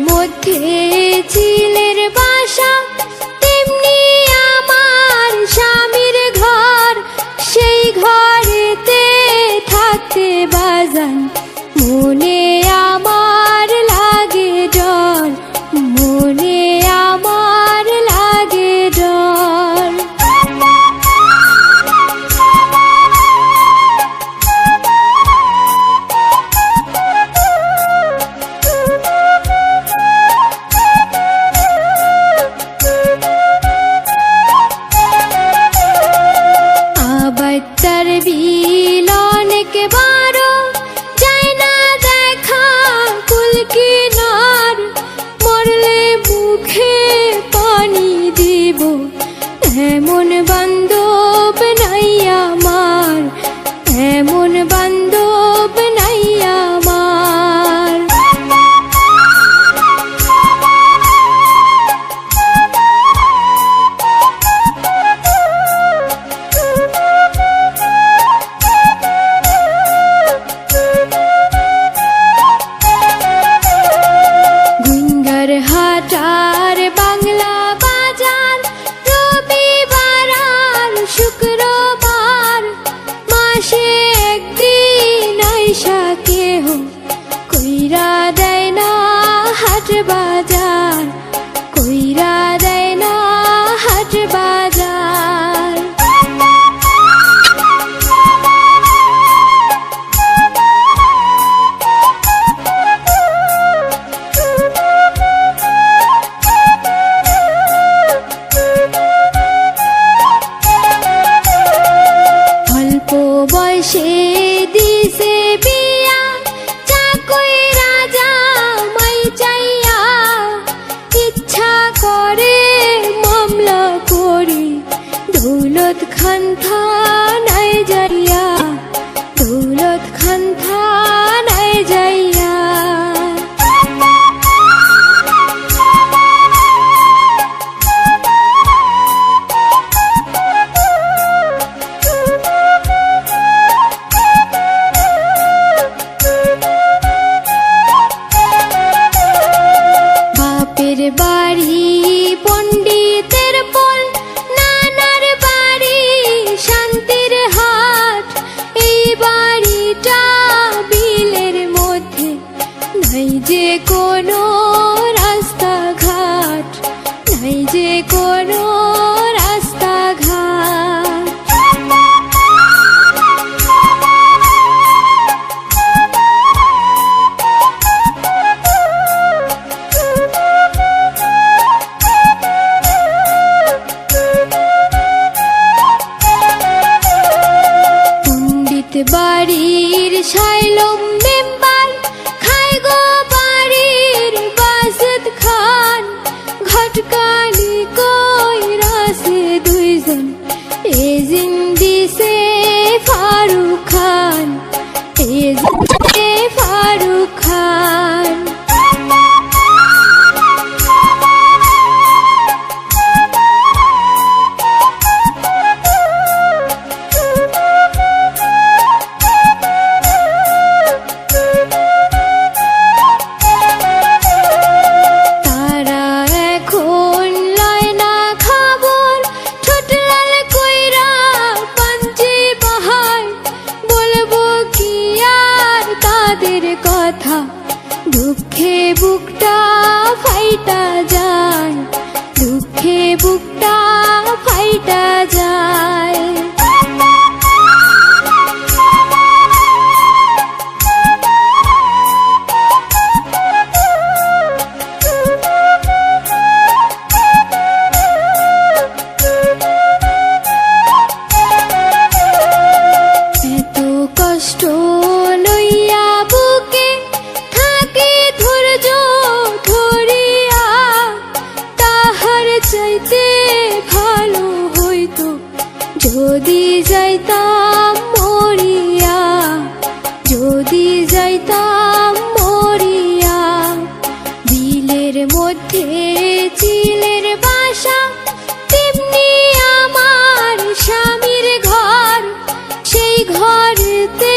মধ্যে চিলের বা হাটার বাংলা বাজার রবিবার আর শুক্রবার, মাসে একদিন আইসা কেহ কইরা দেয় না হাট বাজার। খান্থা নাই জারিয়া দৌলত খান্থা যে কোনো রাস্তাঘাট নাই যে কোনো রাস্তাঘাট। পণ্ডিত বাড়ির শাইলম যাইতাম মরিয়া, যদি যাইতাম মরিয়া, বিলের মধ্যে চিলের বাসা, তেমনি আমার স্বামীর ঘর, সেই ঘরতে